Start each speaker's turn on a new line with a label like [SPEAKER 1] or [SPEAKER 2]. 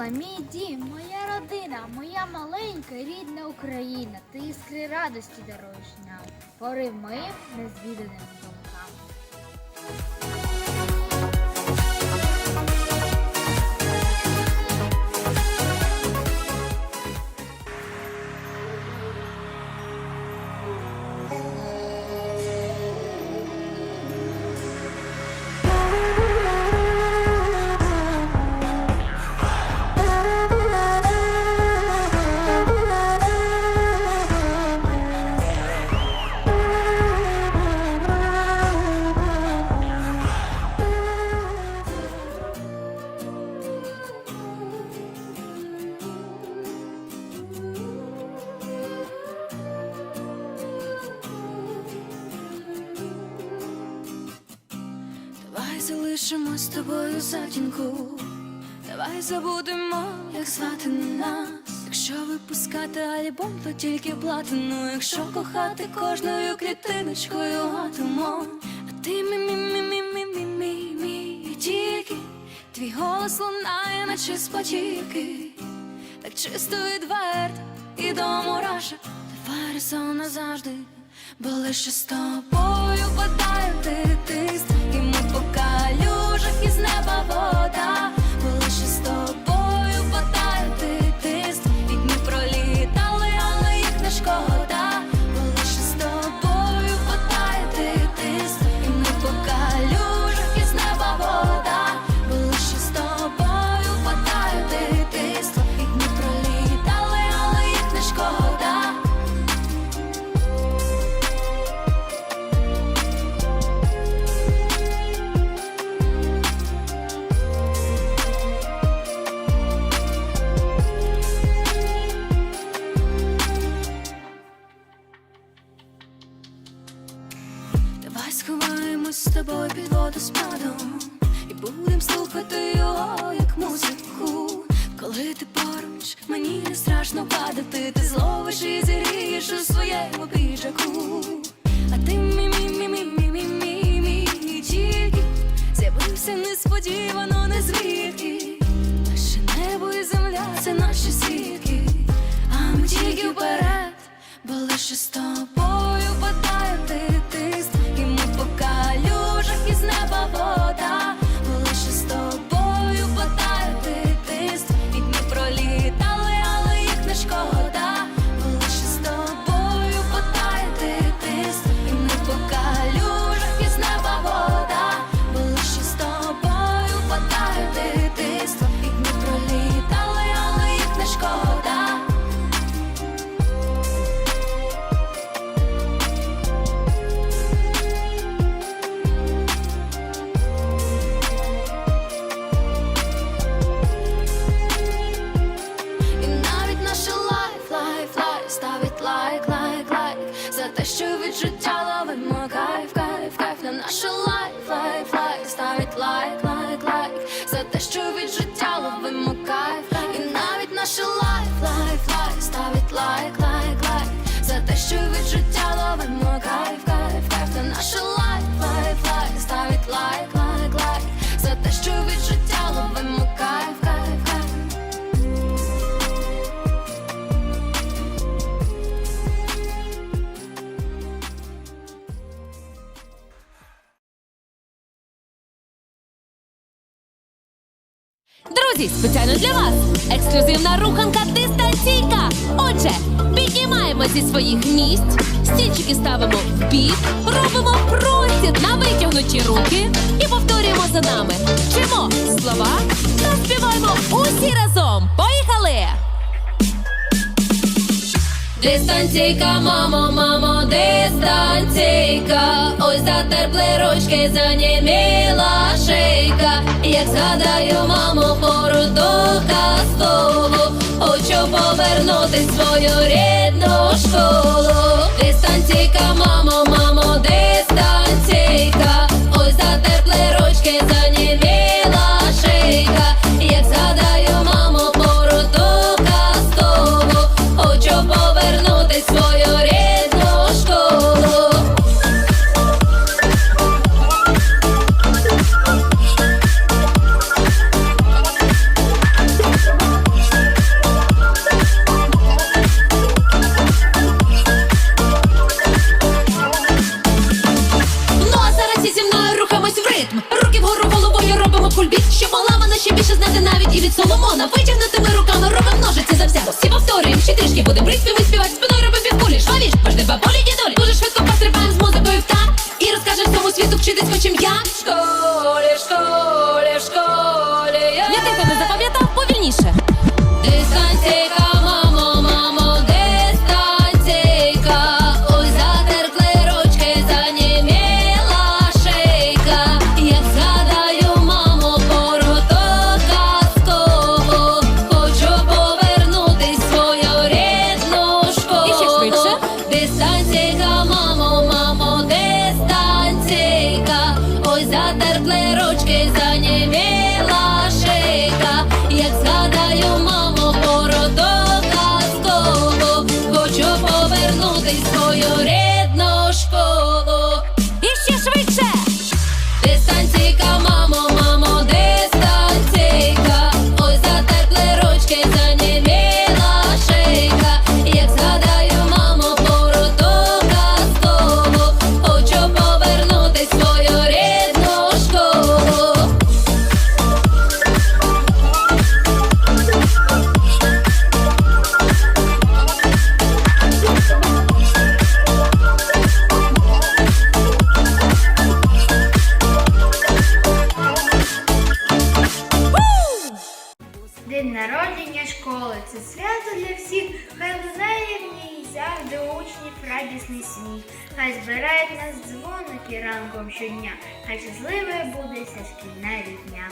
[SPEAKER 1] школа, мій дім, моя родина, моя маленька рідна Україна. Ти іскри радості даруєш нам, порив моїм незвіданим думкам.
[SPEAKER 2] З тобою затінку, давай забудемо, як звати нас. Якщо випускати альбом, то тільки платину. Якщо кохати кожною клітиночкою атомом. А ти мі мі мі мі мі мі мі мі тільки твій голос лунає, наче спотіки. Так чисто відверто і до мураша Давай разом назавжди, бо лише з тобою падає дитинство І Давай сховаємось з тобою під водоспадом І будем слухати його, як музику. Коли ти поруч, мені не страшно падати. Ти зловиш і зірієш у своєму піджаку. А ти мі мі мі мі мі мі мі мі тільки З'явився несподівано, не звідки. Наше небо і земля це наші свідки А ми тільки вперед, бо лише з тобою що від життя ловимо кайф, І навіть наше лайф, лайф, лайф ставить лайк, лайк, лайк. За те, що від життя ловимо кайф, кайф, кайф. Та наше лайф, лайф, лайф ставить лайк, лайк, лайк. За те, що від життя
[SPEAKER 3] Друзі, спеціально для вас ексклюзивна руханка дистанційка. Отже, піднімаємо зі своїх місць, стільчики ставимо в бік, робимо простір на витягнуті руки і повторюємо за нами. Вчимо слова та співаємо усі разом. Дистанційка, мамо, мамо, дистанційка. Ось затерпли ручки, заніміла шийка. Як згадаю, мамо, пору до казкову, хочу повернути свою рідну школу. living in. радісний сміх. Хай збирають нас дзвоники ранком щодня, хай щасливе буде вся шкільна рідня.